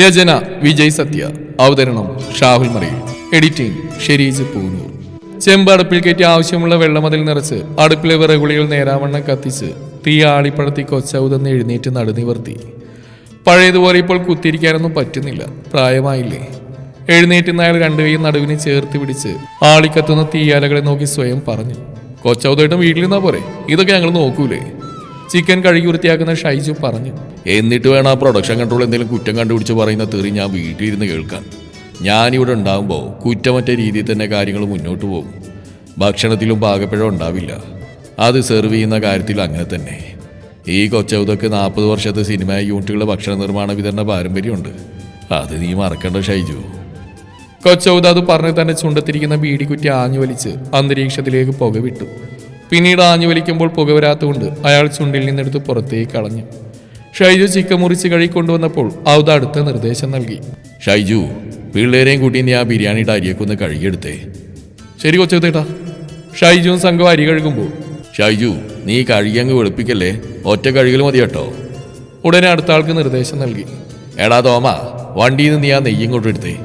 രചന വിജയ് സത്യ. അവതരണം ഷാഹുൽ മറിയിൽ എഡിറ്റിംഗ് ഷെരീജ് പൂനൂർ. ചെമ്പ് അടുപ്പിൽ കയറ്റി ആവശ്യമുള്ള വെള്ളമതിൽ നിറച്ച് അടുപ്പിലെ വിറകുളികൾ നേരാവണ്ണം കത്തിച്ച് തീ ആളിപ്പടത്തി കൊച്ചൗതെന്ന് എഴുന്നേറ്റ് നടുനിവർത്തി പഴയതുപോലെ ഇപ്പോൾ കുത്തിരിക്കാനൊന്നും പറ്റുന്നില്ല. പ്രായമായില്ലേ? എഴുന്നേറ്റുന്ന അയാൾ രണ്ടുപേയും നടുവിനെ ചേർത്ത് പിടിച്ച് ആളിക്കത്തുന്ന തീയാലകളെ നോക്കി സ്വയം പറഞ്ഞു. കൊച്ചൗതായിട്ടും വീട്ടിൽ നിന്നാ പോരെ? ഇതൊക്കെ ഞങ്ങൾ നോക്കൂലേ? ചിക്കൻ കഴുകി വൃത്തിയാക്കുന്ന ഷൈജു പറഞ്ഞു. എന്നിട്ട് വേണം ആ പ്രൊഡക്ഷൻ കൺട്രോൾ എന്തെങ്കിലും കുറ്റം കണ്ടുപിടിച്ച് പറയുന്ന തെറി ഞാൻ വീട്ടിലിരുന്ന് കേൾക്കാൻ. ഞാനിവിടെ ഉണ്ടാകുമ്പോൾ കുറ്റമറ്റ രീതിയിൽ തന്നെ കാര്യങ്ങൾ മുന്നോട്ട് പോകും. ഭക്ഷണത്തിലും പാകപ്പിഴ ഉണ്ടാവില്ല. അത് സെർവ് ചെയ്യുന്ന കാര്യത്തിൽ അങ്ങനെ തന്നെ. ഈ കൊച്ചൗതക്ക് നാൽപ്പത് വർഷത്തെ സിനിമ യൂണിറ്റുകളുടെ ഭക്ഷണ നിർമ്മാണ വിതരണ പാരമ്പര്യമുണ്ട്. അത് നീ മറക്കണ്ട ഷൈജു. കൊച്ചൗദ അത് പറഞ്ഞ് തന്നെ ചുണ്ടത്തിരിക്കുന്ന ബീഡിക്കുറ്റി ആഞ്ഞു വലിച്ച് അന്തരീക്ഷത്തിലേക്ക് പുക വിട്ടു പിന്നീട് ആഞ്ഞു വലിക്കുമ്പോൾ പുകവരാത്തുകൊണ്ട് അയാൾ ചുണ്ടിൽ നിന്നെടുത്ത് പുറത്തേക്ക് കളഞ്ഞു. ഷൈജു ചിക്കൻ മുറിച്ച് കഴിക്കൊണ്ടുവന്നപ്പോൾ ഔദ അടുത്ത നിർദ്ദേശം നൽകി. ഷൈജു പിള്ളേരെയും കൂട്ടി നീ ആ ബിരിയാണിയുടെ അരിയൊക്കെ ഒന്ന് കഴുകിയെടുത്തേ. ശരി കൊച്ചേട്ടാ ഷൈജുവും സംഘം അരി കഴുകുമ്പോൾ. ഷൈജു നീ കഴുകിയങ്ങ് വെളുപ്പിക്കല്ലേ? ഒറ്റ കഴുകൽ മതി കേട്ടോ. ഉടനെ അടുത്ത ആൾക്ക് നിർദ്ദേശം നൽകി. എടാ തോമ വണ്ടിയിൽ നിന്ന് നീ ആ നെയ്യും കൊണ്ടെടുത്തേ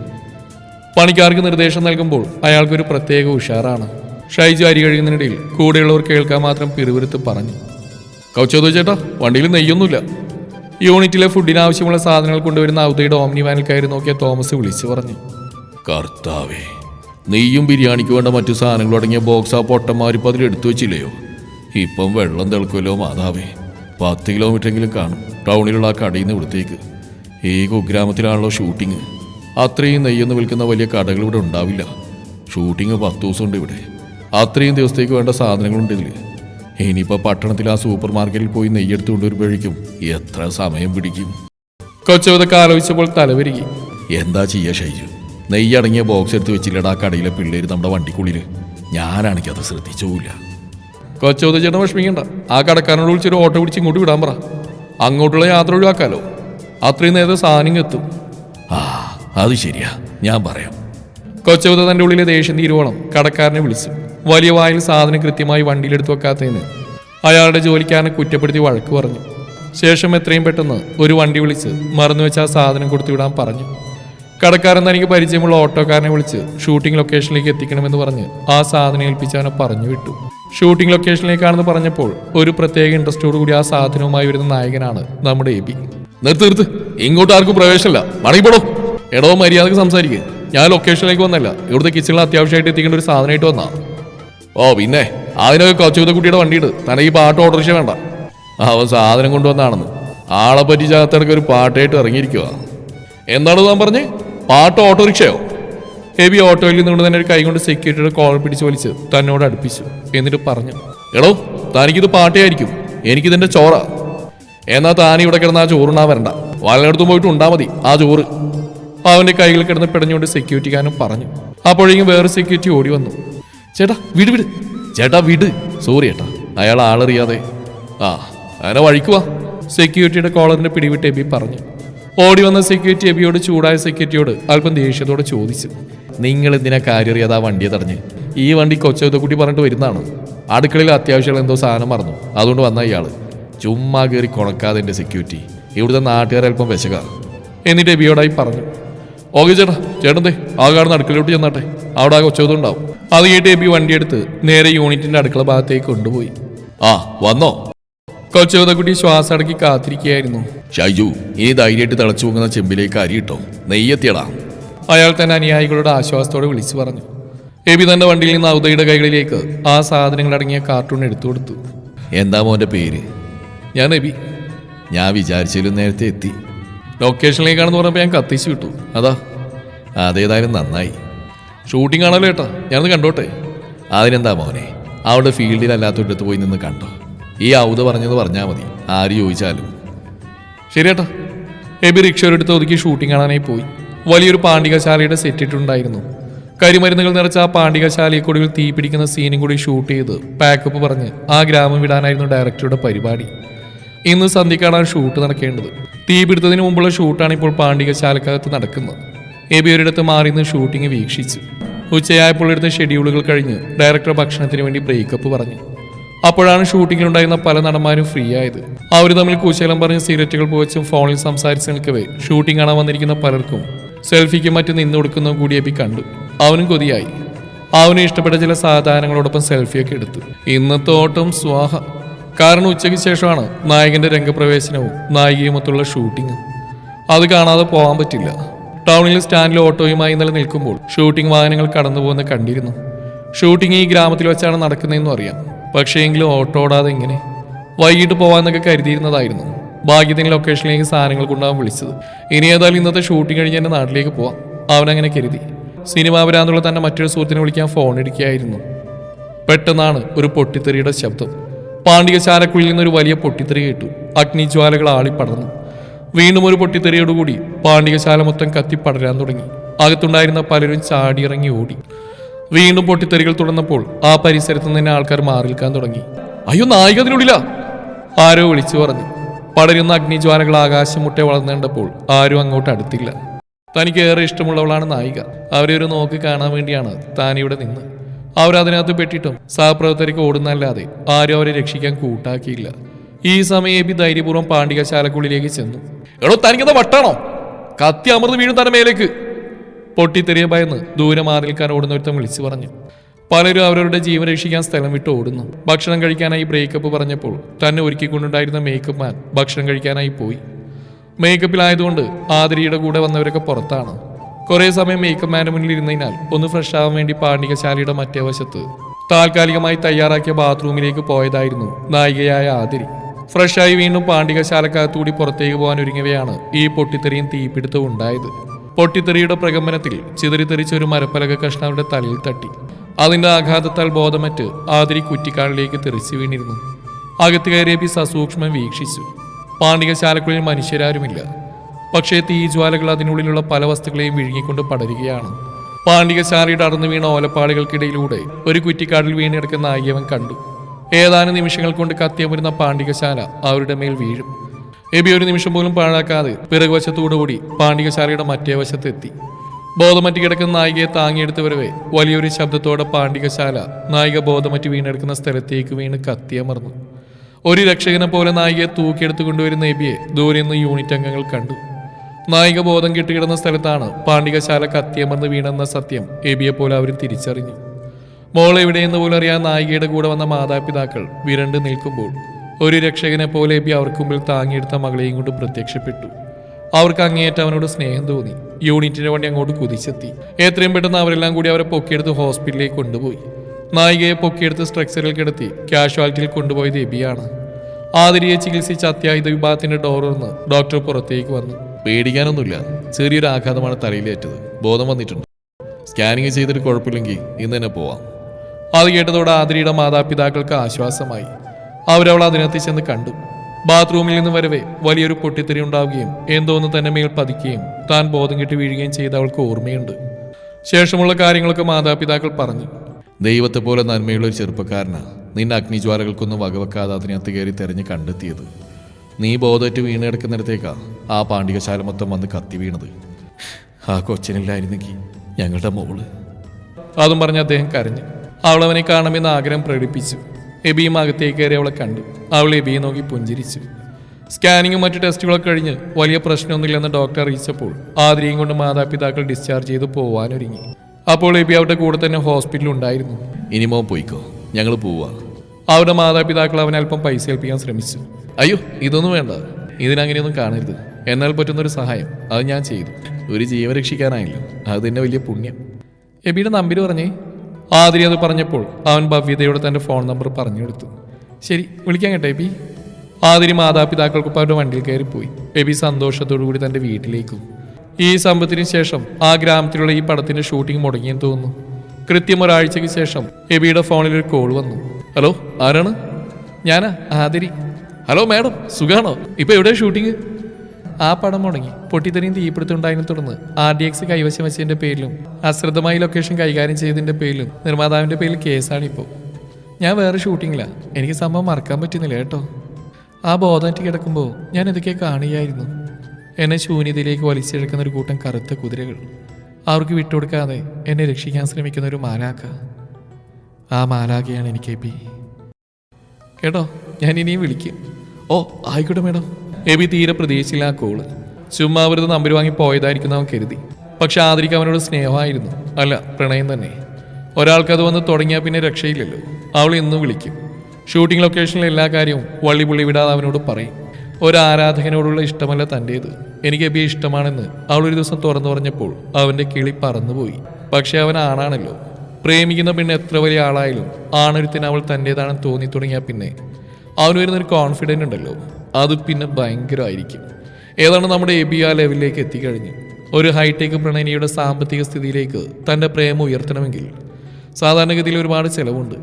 പണിക്കാർക്ക് നിർദ്ദേശം നൽകുമ്പോൾ അയാൾക്കൊരു പ്രത്യേക ഉഷാറാണ്. ഷൈജു അരി കഴിയുന്നതിനിടയിൽ കൂടെയുള്ളവർ കേൾക്കാൻ മാത്രം പിറുവിരുത്ത് പറഞ്ഞു. കൗച്ചോദോ ചേട്ടാ വണ്ടിയിൽ നെയ്യൊന്നുമില്ല. യൂണിറ്റിലെ ഫുഡിന് ആവശ്യമുള്ള സാധനങ്ങൾ കൊണ്ടുവരുന്ന അവധയുടെ ഓമ്നി വാനിൽ കയറി നോക്കിയ തോമസ് വിളിച്ചു പറഞ്ഞു. കർത്താവേ നെയ്യും ബിരിയാണിക്ക് വേണ്ട മറ്റു സാധനങ്ങളും അടങ്ങിയ ബോക്സ് ആ അതിൽ എടുത്തു വെച്ചില്ലയോ? ഇപ്പം വെള്ളം തിളക്കുമല്ലോ മാതാവേ. പത്ത് കിലോമീറ്ററെങ്കിലും കാണും. ടൗണിലുള്ള ആ കടയിൽ നിന്ന് ഇവിടത്തേക്ക്. ഈ കുഗ്രാമത്തിലാണല്ലോ ഷൂട്ടിങ് അത്രയും നെയ്യെന്ന് വിൽക്കുന്ന വലിയ കടകൾ ഇവിടെ ഉണ്ടാവില്ല. ഷൂട്ടിങ് പത്ത് ദിവസമുണ്ട് ഇവിടെ. അത്രയും ദിവസത്തേക്ക് വേണ്ട സാധനങ്ങളുണ്ട് ഇതിൽ ഇനിയിപ്പോൾ പട്ടണത്തിൽ ആ സൂപ്പർ മാർക്കറ്റിൽ പോയി നെയ്യെടുത്ത് കൊണ്ടുവരുമ്പോഴേക്കും എത്ര സമയം പിടിക്കും? കൊച്ചവതൊക്കെ ആലോചിച്ചപ്പോൾ തലവരികി. എന്താ ചെയ്യാ ഷൈജു? നെയ്യടങ്ങിയ ബോക്സ് എടുത്ത് വെച്ചില്ലടാ കടയിലെ പിള്ളേര് നമ്മുടെ വണ്ടിക്കുള്ളിൽ ഞാനാണെങ്കിൽ അത് ശ്രദ്ധിച്ചില്ല കൊച്ചവത ചേട്ടൻ വിഷമിക്കണ്ട. ആ കടക്കാരനോട് വിളിച്ചൊരു ഓട്ടോ പിടിച്ച് ഇങ്ങോട്ട് വിടാൻ പറ. അങ്ങോട്ടുള്ള യാത്ര ഒഴിവാക്കാലോ. അത്രയും നേരത്തെ സാധനം എത്തും. ആ അത് ശരിയാ. ഞാൻ പറയാം. കൊച്ചവത തന്റെ ഉള്ളിലെ ദേഷ്യം തീരുവോണം. കടക്കാരനെ വിളിച്ചു. വലിയ വായിൽ സാധനം കൃത്യമായി വണ്ടിയിലെടുത്ത് വെക്കാത്തതിന് അയാളുടെ ജോലിക്കാരനെ കുറ്റപ്പെടുത്തി വഴക്ക് പറഞ്ഞു. ശേഷം എത്രയും പെട്ടെന്ന് ഒരു വണ്ടി വിളിച്ച് മറന്നു വെച്ച ആ സാധനം കൊടുത്തു വിടാൻ പറഞ്ഞു. കടക്കാരൻ തനിക്ക് പരിചയമുള്ള ഓട്ടോക്കാരനെ വിളിച്ച് ഷൂട്ടിംഗ് ലൊക്കേഷനിലേക്ക് എത്തിക്കണമെന്ന് പറഞ്ഞ് ആ സാധനം ഏൽപ്പിച്ചവനെ പറഞ്ഞു വിട്ടു. ഷൂട്ടിംഗ് ലൊക്കേഷനിലേക്കാണെന്ന് പറഞ്ഞപ്പോൾ ഒരു പ്രത്യേക ഇൻട്രസ്റ്റോട് കൂടി ആ സാധനവുമായി വരുന്ന നായകനാണ് നമ്മുടെ എബി. നിർത്ത് നിർത്ത്. ഇങ്ങോട്ട് ആർക്കും പ്രവേശമില്ല മടങ്ങിപ്പോടോ എടോ മര്യാദയ്ക്ക് സംസാരിക്കുക ഞാൻ ലൊക്കേഷനിലേക്ക് വന്നല്ല. ഇവിടുത്തെ കിച്ചണിൽ അത്യാവശ്യമായിട്ട് എത്തിക്കേണ്ട ഒരു സാധനമായിട്ട് വന്നാ. ഓ പിന്നെ. അതിനൊക്കെ കൊച്ചുകുത്ത കുട്ടിയുടെ വണ്ടിയുണ്ട്. തന്നെ ഈ പാട്ട് ഓട്ടോറിക്ഷ വേണ്ട. അവൻ സാധനം കൊണ്ടുവന്നാണെന്ന്. ആളെ പറ്റി ചാത്തടക്ക് ഒരു പാട്ടായിട്ട് ഇറങ്ങിയിരിക്കുക എന്താണ് താൻ പറഞ്ഞ്? പാട്ട് ഓട്ടോറിക്ഷയോ? ഹെവി ഓട്ടോയിൽ നിന്നുകൊണ്ട് തന്നെ ഒരു കൈ കൊണ്ട് സെക്യൂരിറ്റിയുടെ കോൾ പിടിച്ച് വലിച്ച് തന്നോട് അടുപ്പിച്ചു. എന്നിട്ട് പറഞ്ഞു എടോ തനിക്കിത് പാട്ടയായിരിക്കും. എനിക്കിതിന്റെ ചോറ. എന്നാ താൻ ഇവിടെ കിടന്ന് ആ ചോറുണ്ടാ വരണ്ട. വലയിടത്തും പോയിട്ട് ഉണ്ടാ മതി ആ ചോറ്. അവന്റെ കൈകൾ കിടന്ന് പിടഞ്ഞുകൊണ്ട് സെക്യൂരിറ്റിക്കാരനും പറഞ്ഞു. അപ്പോഴേക്കും വേറെ സെക്യൂരിറ്റി ഓടി വന്നു. ചേട്ടാ വിട് വിട്. ചേട്ടാ വിട്. സോറി ചേട്ടാ അയാൾ ആളറിയാതെ. ആ അങ്ങനെ വഴിക്കുവാ സെക്യൂരിറ്റിയുടെ കോളറിന്റെ പിടിവിട്ട് എബി പറഞ്ഞു. ഓടി വന്ന സെക്യൂരിറ്റി എബിയോട് ചൂടായ സെക്യൂരിറ്റിയോട് അല്പം ദേഷ്യത്തോടെ ചോദിച്ചു. നിങ്ങൾ എന്തിനാ കാര്യം അറിയാതെ ആ വണ്ടിയെ തടഞ്ഞ്? ഈ വണ്ടി കൊച്ചുകുട്ടി പറഞ്ഞിട്ട് വരുന്നതാണ്? അടുക്കളയിൽ അത്യാവശ്യമുള്ള എന്തോ സാധനം മറന്നു. അതുകൊണ്ട് വന്ന ഇയാൾ ചുമ്മാ കയറി കൊണക്കാതെ എന്റെ സെക്യൂരിറ്റി ഇവിടുത്തെ നാട്ടുകാർ അല്പം വിശക. എന്നിട്ട് എബിയോടായി പറഞ്ഞു. ഓക്കെ ചേട്ടാ ചേട്ടൻ ആ കാണുന്ന അടുക്കളയിലോട്ട് ചെന്നാട്ടെ. അവിടെ ആ കൊച്ചതും ഉണ്ടാവും. അത് കേട്ട് എബി വണ്ടിയെടുത്ത് നേരെ യൂണിറ്റിന്റെ അടുക്കള ഭാഗത്തേക്ക് കൊണ്ടുപോയി. ആ വന്നോ? കൊച്ചുകുട്ടി ശ്വാസം അടക്കി കാത്തിരിക്കുകയായിരുന്നു. ഷൈജു ഈ ധൈര്യമായിട്ട് തിളച്ചു പോകുന്ന ചെമ്പിലേക്ക് അരി ഇട്ടോ? നെയ്യെത്തിയടാ അയാൾ തന്നെ അനുയായികളുടെ ആശ്വാസത്തോടെ വിളിച്ചു പറഞ്ഞു. എബി തന്റെ വണ്ടിയിൽ നിന്ന് ഔദയുടെ കൈകളിലേക്ക് ആ സാധനങ്ങൾ അടങ്ങിയ കാർട്ടൂൺ എടുത്തു കൊടുത്തു. എന്താ മോന്റെ പേര്? ഞാൻ എബി ഞാൻ വിചാരിച്ചാലും നേരത്തെ എത്തി. ലൊക്കേഷനിലേക്കാണെന്ന് പറഞ്ഞപ്പോൾ ഞാൻ കത്തിച്ചു വിട്ടു. അതാ. അതേതായാലും നന്നായി. ഷൂട്ടിംഗ് ആണല്ലോ ഏട്ടാ. ഞാനത് കണ്ടോട്ടെ. അതിനെന്താ മോനെ? അവിടെ ഫീൽഡിലല്ലാത്തൊരിടത്ത് പോയി നിന്ന് കണ്ടോ? ഈ ഔത പറഞ്ഞത് പറഞ്ഞാൽ മതി. ആര് ചോദിച്ചാലും. ശരിയേട്ടാ എബി റിക്ഷ ഒരിടത്ത് ഒതുക്കി ഷൂട്ടിംഗ് കാണാനായി പോയി. വലിയൊരു പാണ്ഡികശാലയുടെ സെറ്റ് ഇട്ടുണ്ടായിരുന്നു. കരിമരുന്നുകൾ നിറച്ച ആ പാണ്ഡികശാലയ്ക്കൊടുവിൽ തീ പിടിക്കുന്ന സീനും കൂടി ഷൂട്ട് ചെയ്ത് പാക്കപ്പ് പറഞ്ഞ് ആ ഗ്രാമം വിടാനായിരുന്നു ഡയറക്ടറുടെ പരിപാടി. ഇന്ന് സന്ധ്യക്കാണ് ഷൂട്ട് നടക്കേണ്ടത്. തീ പിടുത്തതിന് മുമ്പുള്ള ഷൂട്ടാണ് ഇപ്പോൾ പാണ്ഡികശാലക്കകത്ത് നടക്കുന്നത്. എബി ഒരിടത്ത് മാറി നിന്ന് ഷൂട്ടിംഗ് വീക്ഷിച്ചു. ഉച്ചയായപ്പോൾ എടുത്ത ഷെഡ്യൂളുകൾ കഴിഞ്ഞ് ഡയറക്ടർ ഭക്ഷണത്തിന് വേണ്ടി ബ്രേക്കപ്പ് പറഞ്ഞു. അപ്പോഴാണ് ഷൂട്ടിങ്ങിലുണ്ടായിരുന്ന പല നടന്മാരും ഫ്രീ ആയത് അവർ തമ്മിൽ കൂശലം പറഞ്ഞ് സിഗരറ്റുകൾ പോവച്ചും ഫോണിൽ സംസാരിച്ച് നിൽക്കവേ ഷൂട്ടിംഗ് കാണാൻ വന്നിരിക്കുന്ന പലർക്കും സെൽഫിക്ക് മറ്റും നിന്ന് കൊടുക്കുന്ന കൂടി എബി കണ്ടു. അവനും കൊതിയായി. അവന് ഇഷ്ടപ്പെട്ട ചില സാധാരണങ്ങളോടൊപ്പം സെൽഫിയൊക്കെ എടുത്തു. ഇന്നത്തെ ഓട്ടം സ്വാഹ. കാരണം ഉച്ചയ്ക്ക് ശേഷമാണ് നായകന്റെ രംഗപ്രവേശനവും നായികയുമൊത്തുള്ള ഷൂട്ടിങ്ങും അത് കാണാതെ പോകാൻ പറ്റില്ല. ടൗണിൽ സ്റ്റാൻഡിൽ ഓട്ടോയുമായി ഇന്നലെ നിൽക്കുമ്പോൾ ഷൂട്ടിംഗ് വാഹനങ്ങൾ കടന്നു പോകുന്ന കണ്ടിരുന്നു. ഷൂട്ടിംഗ് ഈ ഗ്രാമത്തിൽ വെച്ചാണ് നടക്കുന്നതെന്നും അറിയാം. പക്ഷേ എങ്കിലും ഓട്ടോ ഓടാതെ എങ്ങനെ വൈകിട്ട് പോകാമെന്നൊക്കെ കരുതിയിരുന്നതായിരുന്നു. ഭാഗ്യത്തിന് ലൊക്കേഷനിലേക്ക് സാധനങ്ങൾ കൊണ്ടാവും വിളിച്ചത്. ഇനി ഏതായാലും ഇന്നത്തെ ഷൂട്ടിംഗ് കഴിഞ്ഞ് എന്റെ നാട്ടിലേക്ക് പോവാം. അവനങ്ങനെ കരുതി. സിനിമാ വരാന്നുള്ള തന്നെ മറ്റൊരു സുഹൃത്തിനെ വിളിക്കാൻ ഫോൺ എടുക്കുകയായിരുന്നു. പെട്ടെന്നാണ് ഒരു പൊട്ടിത്തെറിയുടെ ശബ്ദം. പാണ്ഡികശാലക്കുള്ളിൽ നിന്നൊരു വലിയ പൊട്ടിത്തെറി കേട്ടു. അഗ്നിജ്വാലകൾ ആളിപ്പടർന്നു. വീണ്ടും ഒരു പൊട്ടിത്തെറിയോടുകൂടി പാണ്ഡികശാല മൊത്തം കത്തിപ്പടരാൻ തുടങ്ങി. അകത്തുണ്ടായിരുന്ന പലരും ചാടിയിറങ്ങി ഓടി. വീണ്ടും പൊട്ടിത്തെറികൾ തുടർന്നപ്പോൾ ആ പരിസരത്ത് നിന്ന് ആൾക്കാർ മാറി തുടങ്ങി. അയ്യോ നായിക അതിനുള്ളില? ആരോ വിളിച്ചു പറഞ്ഞു. പടരുന്ന അഗ്നിജ്വാലകൾ ആകാശം മുട്ടെ വളർന്നു ആരും അങ്ങോട്ട് അടുത്തില്ല. തനിക്ക് ഏറെ ഇഷ്ടമുള്ളവളാണ് നായിക. അവരെ ഒരു നോക്ക് കാണാൻ വേണ്ടിയാണ് താൻ ഇവിടെ നിന്ന് അവരതിനകത്ത് പെട്ടിട്ടും സഹപ്രവർത്തകർക്ക് ഓടുന്നല്ലാതെ ആരും അവരെ രക്ഷിക്കാൻ കൂട്ടാക്കിയില്ല. ഈ സമയം എബി ധൈര്യപൂർവം പാണ്ഡികശാലക്കുള്ളിലേക്ക് ചെന്നു. എടോ തനിക്കത് വട്ടാണോ? കത്തി അമർന്ന് വീഴും തന്നെ മേലേക്ക് പൊട്ടിത്തെറിയ ഭയന്ന് ദൂരെ മാറി നിൽക്കാൻ ഓടുന്നൊരുത്തം വിളിച്ചു പറഞ്ഞു. പലരും അവരവരുടെ ജീവൻ രക്ഷിക്കാൻ സ്ഥലം വിട്ട് ഓടുന്നു. ഭക്ഷണം കഴിക്കാനായി ബ്രേക്കപ്പ് പറഞ്ഞപ്പോൾ തന്നെ ഒരുക്കിക്കൊണ്ടുണ്ടായിരുന്ന മേക്കപ്പ് മാൻ ഭക്ഷണം കഴിക്കാനായി പോയി. മേക്കപ്പിലായതുകൊണ്ട് ആതിരിയുടെ കൂടെ വന്നവരൊക്കെ പുറത്താണ്. കുറേ സമയം മേക്കപ്പ് മാന്റെ മുന്നിൽ ഇരുന്നതിനാൽ ഒന്ന് ഫ്രഷ് ആവാൻ വേണ്ടി പാണ്ഡികശാലയുടെ മറ്റേ വശത്ത് താൽക്കാലികമായി തയ്യാറാക്കിയ ബാത്റൂമിലേക്ക് പോയതായിരുന്നു നായികയായ ആതിരി. ഫ്രഷായി വീണ്ടും പാണ്ഡികശാലക്കകത്തുകൂടി പുറത്തേക്ക് പോകാൻ ഒരുങ്ങവെയാണ് ഈ പൊട്ടിത്തെറിയും തീപിടുത്തവും ഉണ്ടായത്. പൊട്ടിത്തെറിയുടെ പ്രകമ്പനത്തിൽ ചിതറിത്തെറിച്ച ഒരു മരപ്പലക കഷ്ണം അവരുടെ തലയിൽ തട്ടി. അതിന്റെ ആഘാതത്താൽ ബോധമറ്റ് ആതിരി കുറ്റിക്കാളിലേക്ക് തെറിച്ചു വീണിരുന്നു. അകത്ത് കയറിയ പി സസൂക്ഷ്മം വീക്ഷിച്ചു. പാണ്ഡികശാലക്കുള്ളിൽ മനുഷ്യരാരുമില്ല. പക്ഷേ തീജ്വാലകൾ അതിനുള്ളിലുള്ള പല വസ്തുക്കളെയും വിഴുങ്ങിക്കൊണ്ട് പടരുകയാണ്. പാണ്ഡികശാലയുടെ അടർന്നു വീണ ഓലപ്പാടുകൾക്കിടയിലൂടെ ഒരു കുറ്റിക്കാടിൽ വീണിടക്കുന്ന നായികവൻ കണ്ടു. ഏതാനും നിമിഷങ്ങൾ കൊണ്ട് കത്തിയമരുന്ന പാണ്ഡികശാല അവരുടെ മേൽ വീഴും. എബി ഒരു നിമിഷം പോലും പാഴാക്കാതെ പിറകുവശത്തോടുകൂടി പാണ്ഡികശാലയുടെ മറ്റേ വശത്തെത്തി. ബോധമറ്റ് കിടക്കുന്ന നായികയെ താങ്ങിയെടുത്ത് വരവേ വലിയൊരു ശബ്ദത്തോടെ പാണ്ഡികശാല നായിക ബോധമറ്റ് വീണെടുക്കുന്ന സ്ഥലത്തേക്ക് വീണ് കത്തിയമർന്നു ഒരു രക്ഷകനെ പോലെ നായികയെ തൂക്കിയെടുത്ത് കൊണ്ടുവരുന്ന എബിയെ ദൂരെ നിന്ന് യൂണിറ്റ് അംഗങ്ങൾ കണ്ടു. നായിക ബോധം കെട്ടിക്കിടന്ന സ്ഥലത്താണ് പാണ്ഡികശാല കത്തിയമർന്ന് വീണെന്ന സത്യം എബിയെ പോലെ അവർ തിരിച്ചറിഞ്ഞു. മോൾ എവിടെയെന്ന് പോലും അറിയാൻ നായികയുടെ കൂടെ വന്ന മാതാപിതാക്കൾ വിരണ്ട് നിൽക്കുമ്പോൾ ഒരു രക്ഷകനെ പോലെ ബി അവർക്ക് മുമ്പിൽ താങ്ങിയെടുത്ത മകളെയും കൊണ്ട് പ്രത്യക്ഷപ്പെട്ടു. അവർക്ക് അങ്ങേയറ്റം അവനോട് സ്നേഹം തോന്നി. യൂണിറ്റിന്റെ വണ്ടി അങ്ങോട്ട് കുതിച്ചെത്തി. എത്രയും പെട്ടെന്ന് അവരെല്ലാം കൂടി അവരെ പൊക്കിയെടുത്ത് ഹോസ്പിറ്റലിലേക്ക് കൊണ്ടുപോയി. നായികയെ പൊക്കിയെടുത്ത് സ്ട്രക്ചറിൽ കിടത്തി കാഷ്വാലിറ്റിയിൽ കൊണ്ടുപോയത് എബിയാണ് ആതിരിയെ ചികിത്സിച്ച അത്യാഹിത വിഭാഗത്തിന്റെ ഡോർ തുറന്ന് ഡോക്ടർ പുറത്തേക്ക് വന്നു. പേടിക്കാനൊന്നുമില്ല. ചെറിയൊരു ആഘാതമാണ് തലയിലേറ്റത്. ബോധം വന്നിട്ടുണ്ട്. സ്കാനിങ് ചെയ്തിട്ട് കുഴപ്പമില്ലെങ്കിൽ ഇന്ന് തന്നെ പോവാം. അത് കേട്ടതോടെ ആതിരിയുടെ മാതാപിതാക്കൾക്ക് ആശ്വാസമായി. അവരവൾ അതിനകത്ത് ചെന്ന് കണ്ടു. ബാത്റൂമിൽ നിന്ന് വരവേ വലിയൊരു പൊട്ടിത്തെറി ഉണ്ടാവുകയും എന്തോന്ന് തന്നെ മേൽ പതിക്കുകയും താൻ ബോധം കെട്ടി വീഴുകയും ചെയ്ത അവൾക്ക് ഓർമ്മയുണ്ട്. ശേഷമുള്ള കാര്യങ്ങളൊക്കെ മാതാപിതാക്കൾ പറഞ്ഞു. ദൈവത്തെ പോലെ നന്മയുള്ള ഒരു ചെറുപ്പക്കാരനാണ് നിന്റെ അഗ്നിജ്വാലകൾക്കൊന്നും വകവെക്കാതെ അതിനകത്ത് കയറി തെരഞ്ഞ് കണ്ടെത്തിയത്. നീ ബോധമറ്റ് വീണ് കിടക്കുന്നിടത്തേക്കാ ആ പാണ്ഡികശാല മൊത്തം വന്ന് കത്തി വീണത്. ആ കൊച്ചിനില്ലായിരുന്നെങ്കിൽ ഞങ്ങളുടെ മോൾ. അതും പറഞ്ഞ് അദ്ദേഹം കരഞ്ഞു. അവൾ അവനെ കാണണമെന്ന് ആഗ്രഹം പ്രകടിപ്പിച്ചു. എബിയും അകത്തേക്ക് കയറി അവളെ കണ്ടു. അവൾ എബിയെ നോക്കി പുഞ്ചിരിച്ചു. സ്കാനിങ്ങും മറ്റു ടെസ്റ്റുകളൊക്കെ കഴിഞ്ഞ് വലിയ പ്രശ്നമൊന്നുമില്ലെന്ന് ഡോക്ടർ അറിയിച്ചപ്പോൾ ആതിരയും കൊണ്ട് മാതാപിതാക്കൾ ഡിസ്ചാർജ് ചെയ്ത് പോവാനൊരുങ്ങി. അപ്പോൾ എബി അവരുടെ കൂടെ തന്നെ ഹോസ്പിറ്റലിൽ ഉണ്ടായിരുന്നു. ഇനി മോൻ പോയിക്കോ. ഞങ്ങൾ പോവാ. അവരുടെ മാതാപിതാക്കൾ അവനെ അല്പം പൈസ ഏൽപ്പിക്കാൻ ശ്രമിച്ചു. അയ്യോ ഇതൊന്നും വേണ്ട. ഇതിനങ്ങനെയൊന്നും കാണരുത്. എന്നാൽ പറ്റുന്നൊരു സഹായം. അത് ഞാൻ ചെയ്തു. ഒരു ജീവ രക്ഷിക്കാനായില്ല അത് തന്നെ വലിയ പുണ്യം. എബിയുടെ നമ്പർ പറഞ്ഞേ. ആതിരി അത് പറഞ്ഞപ്പോൾ അവൻ ഭവ്യതയോട് തന്റെ ഫോൺ നമ്പർ പറഞ്ഞു കൊടുത്തു ശരി വിളിക്കാൻ കേട്ടോ എബി. ആതിരി മാതാപിതാക്കൾക്കൊപ്പം അവരുടെ വണ്ടിയിൽ കയറിപ്പോയി. എബി സന്തോഷത്തോടു കൂടി തന്റെ വീട്ടിലേക്കും. ഈ സംഭവത്തിന് ശേഷം ആ ഗ്രാമത്തിലുള്ള ഈ പടത്തിന്റെ ഷൂട്ടിംഗ് മുടങ്ങിയെന്ന് തോന്നുന്നു. കൃത്യം ഒരാഴ്ചയ്ക്ക് ശേഷം എബിയുടെ ഫോണിൽ ഒരു കോൾ വന്നു. ഹലോ ആരാണ്? ഞാനാ ആതിരി. ഹലോ മാഡം സുഖാണോ? ഇപ്പോൾ എവിടെയാണ് ഷൂട്ടിംഗ്? ആ പടം മുടങ്ങി. പൊട്ടിത്തെറിയും തീപിടുത്തുണ്ടായതിനെ തുടർന്ന് ആർ ഡി എക്സ് കൈവശം വെച്ചതിന്റെ പേരിലും അശ്രദ്ധമായി ലൊക്കേഷൻ കൈകാര്യം ചെയ്തതിന്റെ പേരിലും നിർമ്മാതാവിന്റെ പേരിൽ കേസാണ് ഇപ്പോൾ ഞാൻ വേറെ ഷൂട്ടിങ്ങിലാ എനിക്ക് സംഭവം മറക്കാൻ പറ്റുന്നില്ല കേട്ടോ. ആ ബോധമറ്റ് കിടക്കുമ്പോൾ ഞാൻ ഇതൊക്കെ കാണുകയായിരുന്നു. എന്നെ ശൂന്യതയിലേക്ക് വലിച്ചെടുക്കുന്ന ഒരു കൂട്ടം കറുത്ത കുതിരകൾ. അവർക്ക് വിട്ടുകൊടുക്കാതെ എന്നെ രക്ഷിക്കാൻ ശ്രമിക്കുന്ന ഒരു മാലാക്ക ആ മാലാഖയാണ് എനിക്ക് എബി. കേട്ടോ ഞാൻ ഇനിയും വിളിക്കും. ഓ ആയിക്കോട്ടെ മേഡം. എബി തീരെ പ്രതീക്ഷിച്ചില്ല ആ കോൾ ചുമ്മാ വെറുതെ നമ്പർ വാങ്ങി പോയതായിരിക്കും അവൻ കരുതി. പക്ഷെ ആദരിക്ക് അവനോട് സ്നേഹമായിരുന്നു. അല്ല പ്രണയം തന്നെ. ഒരാൾക്ക് അത് വന്ന് തുടങ്ങിയാൽ പിന്നെ രക്ഷയില്ലല്ലോ. അവൾ ഇന്നും വിളിക്കും. ഷൂട്ടിംഗ് ലൊക്കേഷനിലെ എല്ലാ കാര്യവും വള്ളി പുള്ളി വിടാതെ അവനോട് പറയും. ഒരു ആരാധകനോടുള്ള ഇഷ്ടമല്ല തന്റേത്. എനിക്ക് എബിയെ ഇഷ്ടമാണെന്ന് അവൾ ഒരു ദിവസം തുറന്നു പറഞ്ഞപ്പോൾ അവന്റെ കിളി പറന്നുപോയി. പക്ഷെ അവൻ ആണാണല്ലോ. പ്രേമിക്കുന്ന പെണ്ണ് എത്ര വലിയ ആളായാലും ആണൊരുത്തിന് അവൾ തന്റേതാണെന്ന് തോന്നി തുടങ്ങിയാൽ പിന്നെ. അവന് വരുന്നൊരു കോൺഫിഡന്റ് ഉണ്ടല്ലോ. അത് പിന്നെ ഭയങ്കരമായിരിക്കും ഏതാണ്ട് നമ്മുടെ എ ബി ആ ലെവലിലേക്ക് എത്തിക്കഴിഞ്ഞു. ഒരു ഹൈടെക് പ്രണയിനിയുടെ സാമ്പത്തിക സ്ഥിതിയിലേക്ക് തന്റെ പ്രേമം ഉയർത്തണമെങ്കിൽ സാധാരണഗതിയിൽ ഒരുപാട് ചിലവുണ്ട്.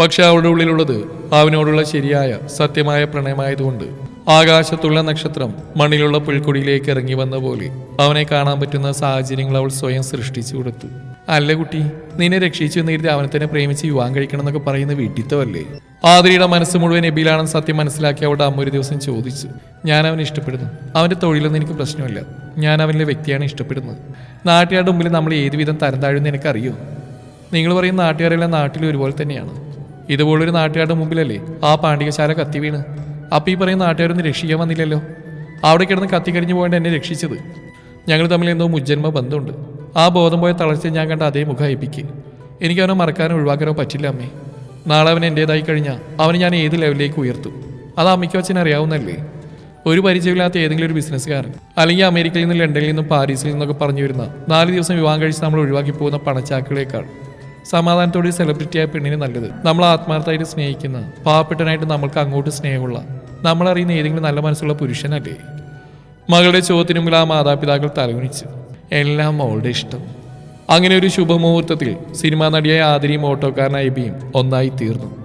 പക്ഷെ അവളുടെ ഉള്ളിലുള്ളത് അവനോടുള്ള ശരിയായ സത്യമായ പ്രണയമായതുകൊണ്ട് ആകാശത്തുള്ള നക്ഷത്രം മണ്ണിലുള്ള പുൽക്കൊടിയിലേക്ക് ഇറങ്ങി വന്ന പോലെ അവനെ കാണാൻ പറ്റുന്ന സാഹചര്യങ്ങൾ അവൾ സ്വയം സൃഷ്ടിച്ചു കൊടുത്തു. അല്ല കുട്ടി നിന്നെ രക്ഷിച്ചു നേരിട്ട് അവനെ തന്നെ പ്രേമിച്ച് വിവാഹം കഴിക്കണം എന്നൊക്കെ പറയുന്ന വീട്ടിത്തവല്ലേ ആതിരിയുടെ മനസ്സ് മുഴുവൻ എബിയിലാണെന്ന് സത്യം മനസ്സിലാക്കി അവളുടെ അമ്മ ഒരു ദിവസം ചോദിച്ചു ഞാൻ അവനെ ഇഷ്ടപ്പെടുന്നു. അവന്റെ തൊഴിലൊന്നും എനിക്ക് പ്രശ്നമില്ല. ഞാൻ അവനിലെ വ്യക്തിയാണ് ഇഷ്ടപ്പെടുന്നത്. നാട്ടുകാരുടെ മുമ്പിൽ നമ്മൾ ഏതുവിധം തരം താഴുമെന്ന് എനിക്കറിയോ? നിങ്ങൾ പറയും നാട്ടുകാരെല്ലാം നാട്ടിൽ ഒരുപോലെ തന്നെയാണ്. ഇതുപോലൊരു നാട്ടുകാരുടെ മുമ്പിലല്ലേ ആ പാണ്ഡികശാല കത്തി വീണ്? അപ്പം ഈ പറയുന്ന നാട്ടുകാരൊന്നും രക്ഷിക്കാൻ വന്നില്ലല്ലോ? അവിടെ കിടന്ന് കത്തിക്കരിഞ്ഞു പോകേണ്ട എന്നെ രക്ഷിച്ചത്. ഞങ്ങൾ തമ്മിൽ എന്തോ മുജ്ജന്മ ബന്ധമുണ്ട്. ആ ബോധം പോയ തളർച്ച ഞാൻ കണ്ട അതേ മുഖം അയപ്പിക്ക്. എനിക്ക് അവനെ മറക്കാനോ ഒഴിവാക്കാനോ പറ്റില്ല അമ്മേ. നാളെ അവൻ എന്റേതായി കഴിഞ്ഞാൽ അവന് ഞാൻ ഏത് ലെവലിലേക്ക് ഉയർത്തും. അത് അമ്മയ്ക്കും അറിയാവുന്നല്ലേ ഒരു പരിചയമില്ലാത്ത ഏതെങ്കിലും ഒരു ബിസിനസ്സുകാരൻ അല്ലെങ്കിൽ അമേരിക്കയിൽ നിന്ന് ലണ്ടനിൽ നിന്നും പാരീസിൽ നിന്നൊക്കെ പറഞ്ഞു വരുന്ന നാല് ദിവസം വിവാഹം കഴിച്ച് നമ്മൾ ഒഴിവാക്കി പോകുന്ന പണച്ചാക്കുകളേക്കാൾ സമാധാനത്തോടെ സെലിബ്രിറ്റിയായ പെണ്ണിന് നല്ലത്. നമ്മൾ ആത്മാർത്ഥമായിട്ട് സ്നേഹിക്കുന്ന പാവപ്പെട്ടനായിട്ട് നമ്മൾക്ക് അങ്ങോട്ട് സ്നേഹമുള്ള നമ്മളറിയുന്ന ഏതെങ്കിലും നല്ല മനസ്സുള്ള പുരുഷനല്ലേ? മകളുടെ ചോദ്യത്തിന് ആ മാതാപിതാക്കൾ തലകുനിച്ചു എല്ലാം അവളുടെ ഇഷ്ടം. അങ്ങനെ ഒരു ശുഭമുഹൂർത്തത്തിൽ സിനിമാ നടിയായ ആതിരിയും ഓട്ടോക്കാരനായ ബിയും ഒന്നായി തീർന്നു.